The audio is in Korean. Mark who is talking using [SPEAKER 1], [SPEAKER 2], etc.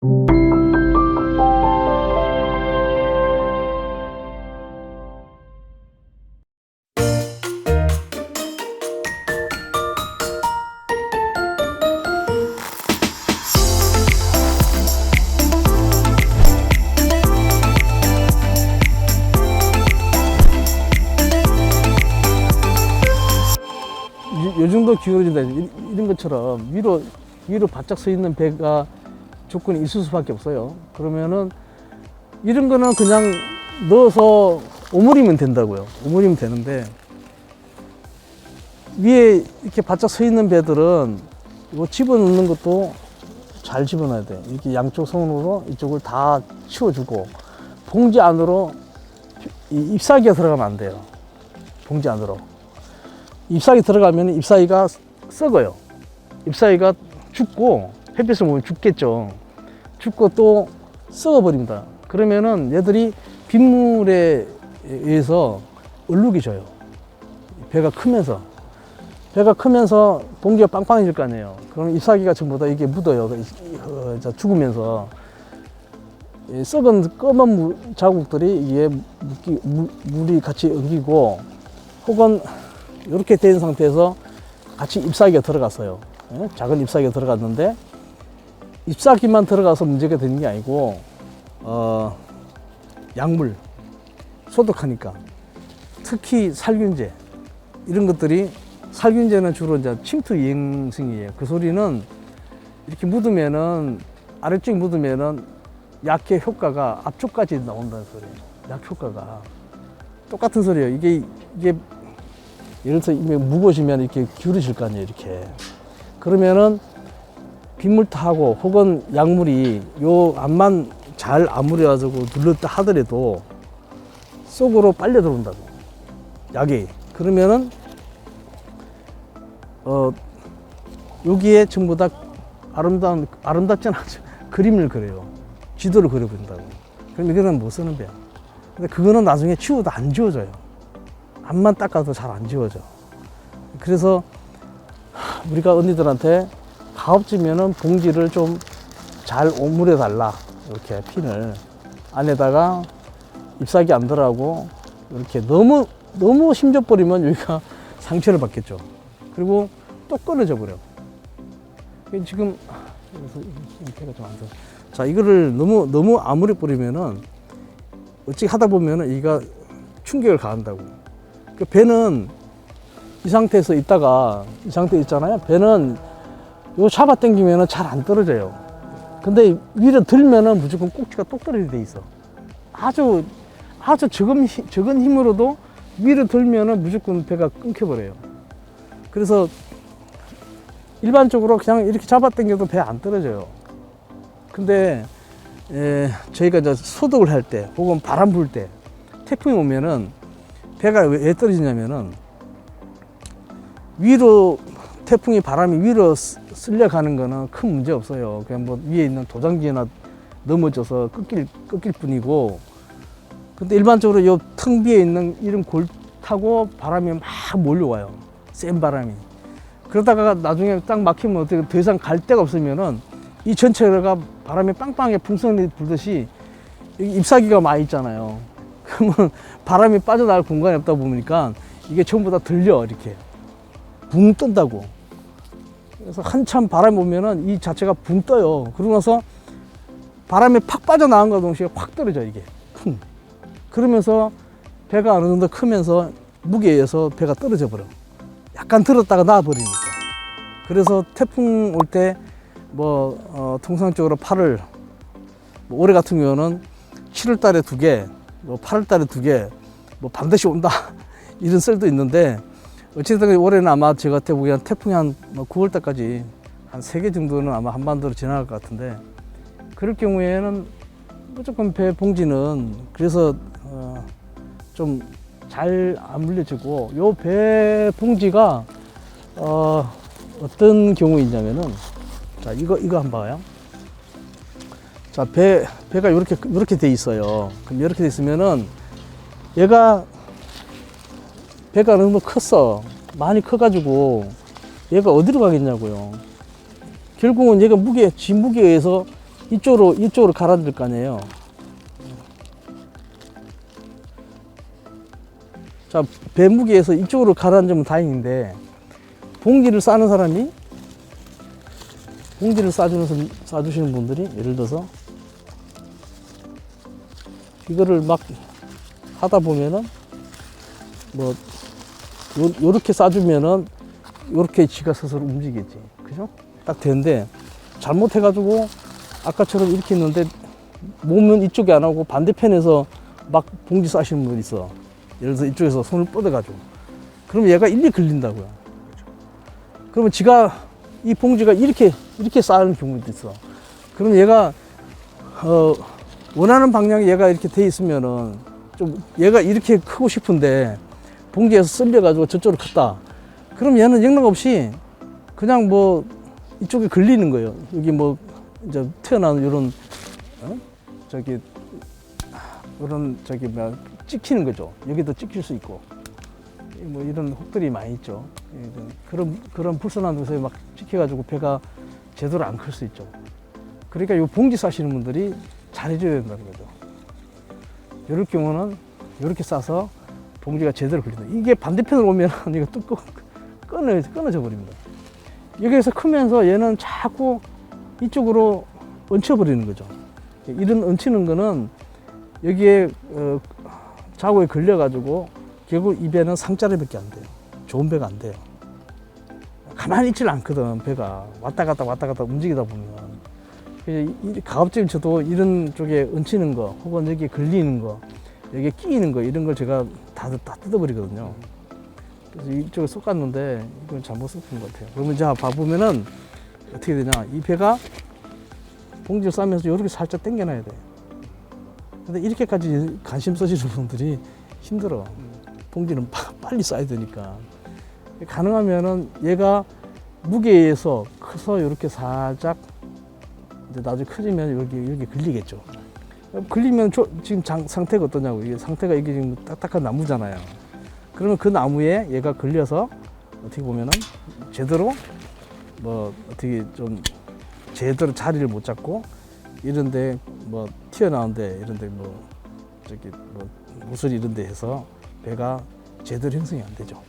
[SPEAKER 1] 요, 요 정도 기울어진다. 이- 이런 것처럼 위로, 위로 바짝 서 있는 배가 조건이 있을 수밖에 없어요. 그러면은 이런 거는 그냥 넣어서 오므리면 된다고요. 오므리면 되는데 위에 이렇게 바짝 서 있는 배들은 이거 집어넣는 것도 잘 집어넣어야 돼. 이렇게 양쪽 손으로 이쪽을 다 치워주고 봉지 안으로 이 잎사귀가 들어가면 안 돼요. 봉지 안으로. 잎사귀 들어가면 잎사귀가 썩어요. 잎사귀가 죽고 햇빛을 보면 죽겠죠. 죽고 또 썩어버립니다. 그러면은 얘들이 빗물에 의해서 얼룩이 져요. 배가 크면서. 배가 크면서 봉지가 빵빵해질 거 아니에요. 그럼 잎사귀가 전부 다 이게 묻어요. 어, 저 죽으면서. 이 썩은 검은 물, 자국들이 이게 묻기, 물, 물이 같이 엉기고 혹은 이렇게 된 상태에서 같이 잎사귀가 들어갔어요. 예? 작은 잎사귀가 들어갔는데 잎사귀만 들어가서 문제가 되는 게 아니고 어, 약물 소독하니까 특히 살균제 이런 것들이 살균제는 주로 이제 침투 이행성이에요. 그 소리는 이렇게 묻으면은 아래쪽에 묻으면은 약의 효과가 앞쪽까지 나온다는 소리예요. 약 효과가 똑같은 소리예요. 이게 이게 예를 들어서 이게 무거우시면 이렇게 기울으실 거 아니에요, 이렇게. 그러면은 빗물 타고 혹은 약물이 요 안만 잘 아무려가지고 눌렀다 하더라도 속으로 빨려 들어온다고. 약이. 그러면은, 어, 여기에 전부 다 아름다운, 아름답진 않죠. 그림을 그려요. 지도를 그려본다고. 그럼 이거는 못 쓰는 배야. 근데 그거는 나중에 치워도 안 지워져요. 앞만 닦아도 잘 안 지워져. 그래서 하, 우리가 언니들한테 가업지면은 봉지를 좀 잘 오므려 달라. 이렇게 핀을 안에다가 잎사귀 안 들어가고 이렇게 너무 너무 힘줘 버리면 여기가 상처를 받겠죠. 그리고 또 끊어져 버려. 지금 이렇게가 좀안 돼. 자 이거를 너무 너무 아무리 뿌리면은 어찌 하다 보면은 이가 충격을 가한다고. 그 배는 이 상태에서 있다가 이 상태에 있잖아요. 배는 요 잡아 당기면은 잘안 떨어져요. 근데 위로 들면은 무조건 꼭지가 똑 떨어지게 돼 있어. 아주 아주 적은 힘, 적은 힘으로도 위로 들면은 무조건 배가 끊겨버려요. 그래서 일반적으로 그냥 이렇게 잡아 당겨도 배 안 떨어져요. 근데 에, 저희가 이제 소독을 할 때 혹은 바람 불 때 태풍이 오면은 배가 왜, 왜 떨어지냐면은 위로 태풍이 바람이 위로 쓰- 쓸려가는 거는 큰 문제 없어요. 그냥 뭐 위에 있는 도장지나 넘어져서 꺾일 꺾일 뿐이고. 근데 일반적으로 요 텅 비에 있는 이런 골 타고 바람이 막 몰려와요. 센 바람이. 그러다가 나중에 딱 막히면 어떻게 더 이상 갈 데가 없으면은 이 전체가 바람이 빵빵하게 풍선이 불듯이 잎사귀가 많이 있잖아요. 그러면 바람이 빠져나갈 공간이 없다 보니까 이게 전부 다 들려 이렇게 붕 뜬다고. 그래서 한참 바람이 오면은 이 자체가 붕 떠요. 그러고 나서 바람이 팍 빠져나간 것 동시에 확 떨어져 이게 쿵. 그러면서 배가 어느 정도 크면서 무게에 의해서 배가 떨어져 버려. 약간 들었다가 나와버리니까. 그래서 태풍 올 때 뭐 어, 통상적으로 8월 뭐 올해 같은 경우는 7월 달에 두 개, 뭐 8월 달에 두 개, 뭐 반드시 온다 이런 썰도 있는데 어쨌든 올해는 아마 제가 보기엔 태풍이 한 9월 달까지 한세개 정도는 아마 한반도로 지나갈 것 같은데 그럴 경우에는 무조건 배 봉지는 그래서 어, 좀 잘 안 물려지고 요 배 봉지가 어, 어떤 경우이냐면은 자 이거 이거 한번 봐요. 자 배 배가 이렇게 이렇게 돼 있어요. 그럼 이렇게 돼 있으면은 얘가 배가 정도 컸어. 많이 커가지고 얘가 어디로 가겠냐고요. 결국은 얘가 무게, 지 무게에 의해서 이쪽으로 이쪽으로 가라앉을 거 아니에요. 자, 배 무게에서 이쪽으로 가라앉으면 다행인데 봉지를 싸는 사람이 봉지를 싸주는 선- 싸주시는 분들이 예를 들어서 이거를 막 하다 보면은 뭐 요, 요렇게 싸주면은 요렇게 지가 스스로 움직이지. 그죠? 딱 되는데 잘못해가지고 아까처럼 이렇게 했는데 몸은 이쪽에 안 하고 반대편에서 막 봉지 싸시는 분 있어. 예를 들어서 이쪽에서 손을 뻗어가지고. 그러면 얘가 일리 걸린다고요. 그러면 지가 이 봉지가 이렇게 이렇게 쌓는 경우도 있어. 그럼 얘가 어 원하는 방향에 얘가 이렇게 돼 있으면은 좀 얘가 이렇게 크고 싶은데 봉지에서 쓸려가지고 저쪽으로 컸다. 그럼 얘는 영락 없이 그냥 뭐 이쪽에 걸리는 거예요. 여기 뭐 이제 튀어나온 이런 어? 저기 이런 저기 뭐야 찍히는 거죠. 여기도 찍힐 수 있고 뭐 이런 혹들이 많이 있죠. 그런 그런 불순한 곳에 막 찍혀가지고 배가 제대로 안 클 수 있죠. 그러니까 이 봉지 싸시는 분들이 잘해줘야 된다는 거죠. 이럴 경우는 이렇게 싸서 봉지가 제대로 걸린다. 이게 반대편으로 오면 이거 뚝 끊- 끊어, 끊어져 버립니다. 여기에서 크면서 얘는 자꾸 이쪽으로 얹혀버리는 거죠. 이런 얹히는 거는 여기에 어, 자고에 걸려가지고 결국 이 배는 상자리밖에 안 돼요. 좋은 배가 안 돼요. 가만히 있질 않거든, 배가. 왔다 갔다 왔다 갔다 움직이다 보면. 저도 이런 쪽에 얹히는 거 혹은 여기 걸리는 거 여기에 끼이는 거 이런 걸 제가 다, 다 뜯어버리거든요. 그래서 이쪽에 쏙갔는데 이건 잘못 섞은 것 같아요. 그러면 자 봐보면은 어떻게 되냐 이 배가 봉지를 싸면서 이렇게 살짝 당겨놔야 돼. 근데 이렇게까지 관심 써주는 분들이 힘들어. 봉지는 pa- 빨리 싸야 되니까. 가능하면은 얘가 무게에서 커서 이렇게 살짝 이제 나중에 커지면 여기 여기 걸리겠죠. 걸리면 저- 지금 장- 상태가 어떠냐고 이게 상태가 이게 지금 딱딱한 나무잖아요. 그러면 그 나무에 얘가 걸려서 어떻게 보면은 제대로 뭐 어떻게 좀 제대로 자리를 못 잡고 이런데 뭐 튀어나온데 이런데 뭐 저기 뭐 무술 이런데 해서 배가 제대로 형성이 안 되죠.